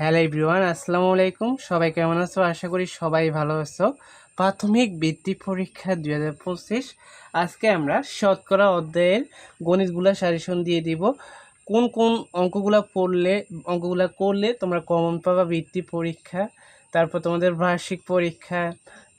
Hello everyone, আসসালামু আলাইকুম। সবাই কেমন আছো? আশা করি সবাই ভালো আছো। প্রাথমিক বৃত্তি পরীক্ষা দুই হাজার পঁচিশ। আজকে আমরা শতকরা অধ্যায়ের গণিতগুলা সাজেশন দিয়ে দিব। কোন কোন অঙ্কগুলা পড়লে, অঙ্কগুলা করলে তোমরা কমন পাবা বৃত্তি পরীক্ষা, তারপর তোমাদের বার্ষিক পরীক্ষা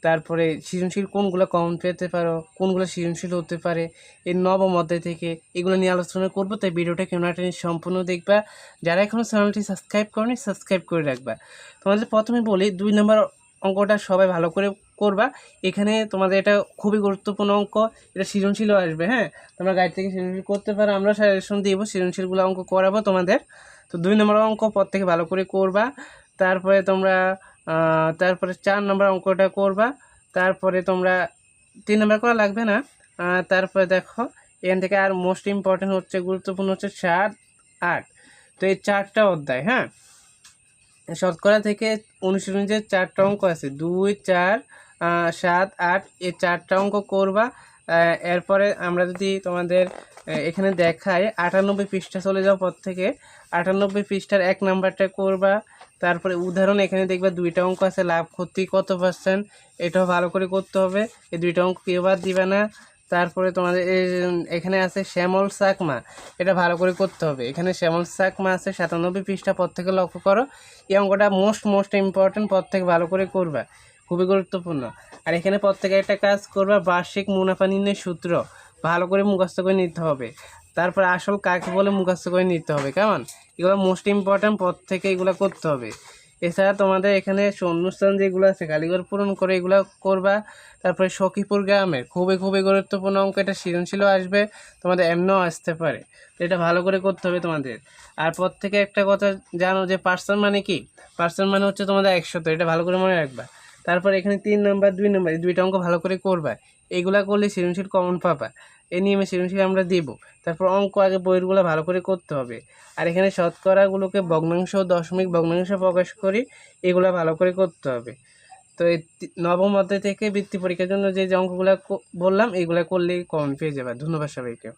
তারপরে সৃজনশীল কোনগুলো কমন পেতে পারো, কোনগুলো সৃজনশীল হতে পারে, এই নবম অধ্যায় থেকে এগুলো নিয়ে আলোচনা করব। তাই ভিডিওটা কেউ না টেনে সম্পূর্ণ দেখবা। যারা এখনও চ্যানেলটি সাবস্ক্রাইব করনি, সাবস্ক্রাইব করে রাখবা। তোমাদের প্রথমে বলি, দুই নম্বর অঙ্কটা সবাই ভালো করে করবা। এখানে তোমাদের এটা খুবই গুরুত্বপূর্ণ অঙ্ক, এটা সৃজনশীলও আসবে হ্যাঁ? তোমরা গাইড থেকে সৃজনশীল করতে পারো, আমরা সাজেশন দিব, সৃজনশীলগুলো অঙ্ক করাবো তোমাদের। তো দুই নম্বর অঙ্ক পর থেকে ভালো করে করবা। তারপরে তোমরা তারপরে চার নম্বর অঙ্কটা করবা। তারপরে তোমরা তিন নম্বর করা লাগবে না। তারপরে দেখো, এখান থেকে আর মোস্ট ইম্পর্টেন্ট হচ্ছে, গুরুত্বপূর্ণ হচ্ছে সাত আট। তো এই চারটা অধ্যায় হ্যাঁ? শতকরা থেকে অনুশীলনী যে চারটা অঙ্ক আছে। দুই, চার সাত, আট, এই চারটা অঙ্ক করবা। এরপরে আমরা যদি তোমাদের এখানে দেখাই, আটানব্বই পৃষ্ঠা চলে যাও পর থেকে, আটানব্বই পৃষ্ঠার এক নাম্বারটা করবা, তারপরে উদাহরণ, এখানে দেখবা দুইটা অঙ্ক আছে, লাভ, ক্ষতি কত পার্সেন্ট এটাও ভালো করে করতে হবে, এই দুইটা অঙ্ক কেউ বাদ দিবে না। তারপরে তোমাদের এখানে আছে শ্যামল চাকমা এটা ভালো করে করতে হবে। এখানে শ্যামল চাকমা আছে, সাতানব্বই পৃষ্ঠা পর থেকে লক্ষ্য করো, এই অঙ্কটা মোস্ট মোস্ট ইম্পর্টেন্ট পর থেকে ভালো করে করবা। খুবই গুরুত্বপূর্ণ। আর এখানে প্রত্যেকে একটা কাজ করবা, বার্ষিক মুনাফা নির্ণয়ের সূত্র। ভালো করে মুখস্থ করে নিতে হবে। তারপর আসল কাকে বলে মুখস্থ করে নিতে হবে, কেমন? এগুলো মোস্ট ইম্পর্টেন্ট পর থেকে এগুলো করতে হবে। এছাড়া তোমাদের এখানে অনুষ্ঠান যেগুলো আছে, কালীঘর পূরণ করে এগুলো করবা। তারপরে সখীপুর গ্রামের খুবই খুবই গুরুত্বপূর্ণ অঙ্ক, এটা সৃজনশীলও আসবে, তোমাদের এমনও আসতে পারে। তো এটা ভালো করে করতে হবে তোমাদের। আর পর থেকে একটা কথা জানো যে পার্সন মানে কি? পার্সন মানে হচ্ছে তোমাদের একশত, এটা ভালো করে মনে রাখবা। তারপর এখানে তিন নাম্বার দুই নাম্বার এই দুইটা অঙ্ক ভালো করে করবা। এইগুলা করলে সৃজনশীল কমন পাবা। এই নিয়মে সৃজনশীল আমরা দিব। তারপর অঙ্ক আগে বইগুলো ভালো করে করতে হবে। আর এখানে শতকরাগুলোকে ভগ্নাংশ, দশমিক ভগ্নাংশ প্রকাশ করি এগুলো ভালো করে করতে হবে। তো এই নবম অধ্যায় থেকে বৃত্তি পরীক্ষার জন্য যে যে অঙ্কগুলো বললাম, এগুলো করলেই কমন পেয়ে যাবে। ধন্যবাদ সবাইকে।